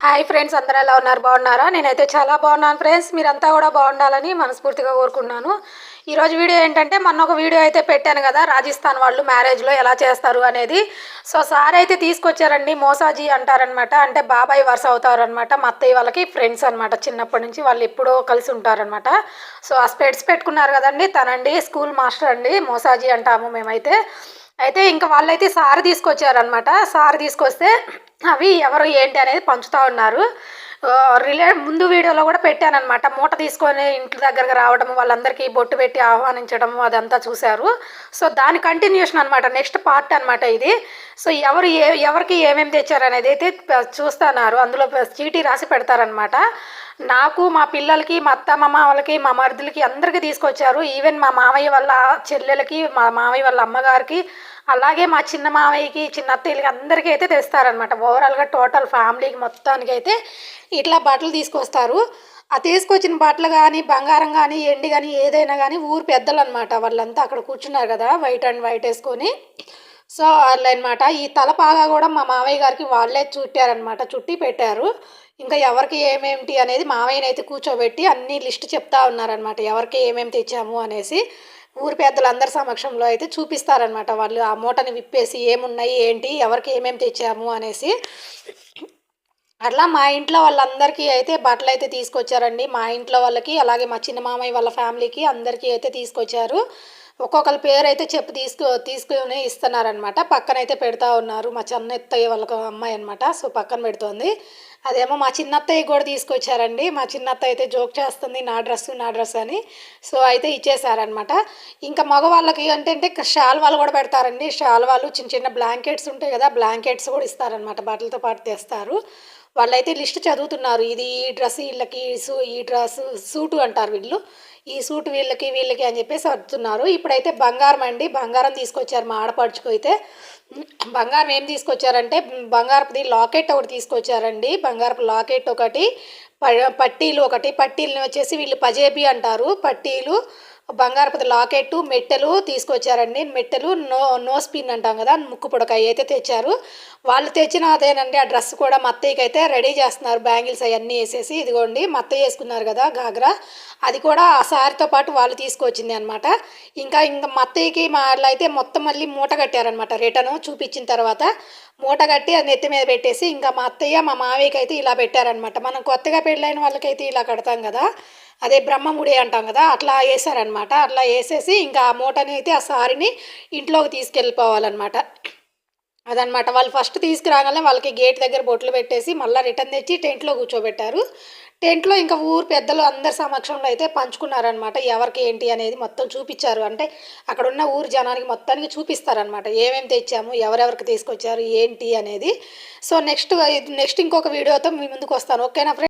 Hi friends అందరూ ఎలా ఉన్నారు? బాగున్నారా? నేనైతే చాలా బాగున్నాను ఫ్రెండ్స్. మీరంతా కూడా బాగుండాలని మనస్ఫూర్తిగా కోరుకున్నాను ఈరోజు వీడియో ఏంటంటే మొన్న ఒక వీడియో అయితే పెట్టాను కదా రాజస్థాన్ వాళ్ళు మ్యారేజ్లో ఎలా చేస్తారు అనేది. సో సార్ అయితే తీసుకొచ్చారండి మోసాజీ అంటారనమాట అంటే బాబాయ్ వరుస అవుతారనమాట మా అత్తయ్య వాళ్ళకి ఫ్రెండ్స్ అనమాట చిన్నప్పటి నుంచి వాళ్ళు ఎప్పుడో కలిసి ఉంటారనమాట సో ఆ స్పెడ్స్ పెట్టుకున్నారు కదండి. తనండి స్కూల్ మాస్టర్ అండి మోసాజీ అంటాము మేమైతే. అయితే ఇంకా వాళ్ళైతే సారి తీసుకొచ్చారనమాట సారి తీసుకొస్తే అవి ఎవరు ఏంటి అనేది పంచుతూ ఉన్నారు. రిలే ముందు వీడియోలో కూడా పెట్టానమాట మూట తీసుకొని ఇంటి దగ్గరకు రావడం వాళ్ళందరికీ బొట్టు పెట్టి ఆహ్వానించడం అదంతా చూశారు. సో దాని కంటిన్యూషన్ అనమాట నెక్స్ట్ పార్ట్ అనమాట ఇది. సో ఎవరు ఏ ఎవరికి ఏమేమి తెచ్చారనేది అయితే చూస్తున్నారు. అందులో చీటీ రాసి పెడతారనమాట నాకు మా పిల్లలకి మా అత్త మా వాళ్ళకి మా మరుదులకి అందరికీ తీసుకొచ్చారు. ఈవెన్ మా మామయ్య వాళ్ళ చెల్లెలకి మా మామయ్య వాళ్ళ అమ్మగారికి అలాగే మా చిన్న మామయ్యకి చిన్న అత్తయ్యలకి అందరికీ అయితే తెస్తారనమాట ఓవరాల్గా టోటల్ ఫ్యామిలీకి మొత్తానికి అయితే ఇట్లా బట్టలు తీసుకొస్తారు. ఆ తీసుకొచ్చిన బట్టలు కానీ బంగారం కానీ ఎండి కానీ ఏదైనా కానీ ఊరు పెద్దలు అనమాట వాళ్ళంతా అక్కడ కూర్చున్నారు కదా వైట్ అండ్ వైట్ వేసుకొని. సో అనమాట ఈ తలపాగా కూడా మా మామయ్య గారికి వాళ్ళే చుట్టారనమాట. చుట్టి పెట్టారు. ఇంకా ఎవరికి ఏమేమిటి అనేది మామయ్యనైతే కూర్చోబెట్టి అన్ని లిస్ట్ చెప్తా ఉన్నారనమాట. ఎవరికి ఏమేమి తెచ్చాము అనేసి ఊరి పెద్దలందరి సమక్షంలో అయితే చూపిస్తారనమాట. వాళ్ళు ఆ మూటని విప్పేసి ఏమున్నాయి ఏంటి ఎవరికి ఏమేమి తెచ్చాము అనేసి. అట్లా మా ఇంట్లో వాళ్ళందరికీ అయితే బట్టలు అయితే తీసుకొచ్చారండి. మా ఇంట్లో వాళ్ళకి అలాగే మా చిన్న మామయ్య వాళ్ళ ఫ్యామిలీకి అందరికీ అయితే తీసుకొచ్చారు. ఒక్కొక్కరి పేరు అయితే చెప్పు తీసుకు తీసుకుని ఇస్తున్నారనమాట పక్కన అయితే పెడతా ఉన్నారు. మా చిన్నత్తయ్య వాళ్ళ అమ్మాయి అనమాట సో పక్కన పెడుతోంది. అదేమో మా చిన్నత్తయ్య కూడా తీసుకొచ్చారండి. మా చిన్నత్త అయితే జోక్ చేస్తుంది నా డ్రెస్ నా డ్రెస్ అని. సో అయితే ఇచ్చేసారనమాట ఇంకా మగవాళ్ళకి అంటే షాల్ కూడా పెడతారండి. షాల్వాలు చిన్న చిన్న బ్లాంకెట్స్ ఉంటాయి కదా బ్లాంకెట్స్ కూడా ఇస్తారనమాట బట్టలతో పాటు తెస్తారు. వాళ్ళైతే లిస్ట్ చదువుతున్నారు. ఇది ఈ డ్రెస్ వీళ్ళకి సూ ఈ డ్రెస్ సూటు అంటారు వీళ్ళు. ఈ సూట్ వీళ్ళకి వీళ్ళకి అని చెప్పేసి అడుగుతున్నారు. ఇప్పుడైతే బంగారం అండి. బంగారం తీసుకొచ్చారు మా ఆడపడుచుకు అయితే. బంగారం ఏం తీసుకొచ్చారంటే బంగారపుది లాకెట్ ఒకటి తీసుకొచ్చారండి. బంగారపు లాకెట్ ఒకటి పట్టీలు ఒకటి. పట్టీలు వచ్చేసి వీళ్ళు పజేబీ అంటారు. పట్టీలు బంగారపతి లాకెట్టు మెట్టెలు తీసుకొచ్చారండి. మెట్టెలు నో నో స్పిన్ అంటాం కదా ముక్కు పొడక అయితే తెచ్చారు. వాళ్ళు తెచ్చిన అదేనండి ఆ డ్రెస్ కూడా మత్తయ్యకి అయితే రెడీ చేస్తున్నారు. బ్యాంగిల్స్ అవన్నీ వేసేసి ఇదిగోండి మత్తయ్య వేసుకున్నారు కదా గాగ్రా అది కూడా ఆ సారితో పాటు వాళ్ళు తీసుకొచ్చింది అనమాట ఇంకా ఇంకా మత్తయ్యకి అయితే మొత్తం మళ్ళీ మూట కట్టారనమాట రిటర్న్ చూపించిన తర్వాత మూట కట్టి అది నెత్తి మీద పెట్టేసి ఇంకా మా అత్తయ్య మా మావయ్యకి అయితే ఇలా పెట్టారనమాట మనం కొత్తగా పెళ్ళైన వాళ్ళకైతే ఇలా కడతాం కదా అదే బ్రహ్మముడి అంటాం కదా అట్లా వేసారనమాట అట్లా వేసేసి ఇంకా ఆ మూటని అయితే ఆ సారీని ఇంట్లోకి తీసుకెళ్ళిపోవాలన్నమాట. అదనమాట వాళ్ళు ఫస్ట్ తీసుకురాగానే వాళ్ళకి గేట్ దగ్గర బొట్లు పెట్టేసి మళ్ళీ రిటర్న్ తెచ్చి టెంట్లో కూర్చోబెట్టారు. టెంట్లో ఇంకా ఊరు పెద్దలు అందరి సమక్షంలో అయితే పంచుకున్నారనమాట ఎవరికి ఏంటి అనేది మొత్తం చూపించారు. అంటే అక్కడ ఉన్న ఊరు జనానికి మొత్తానికి చూపిస్తారనమాట ఏమేమి తెచ్చాము ఎవరెవరికి తీసుకొచ్చారు ఏంటి అనేది. సో నెక్స్ట్ నెక్స్ట్ ఇంకొక వీడియోతో మీ ముందుకు వస్తాను. ఓకేనా ఫ్రెండ్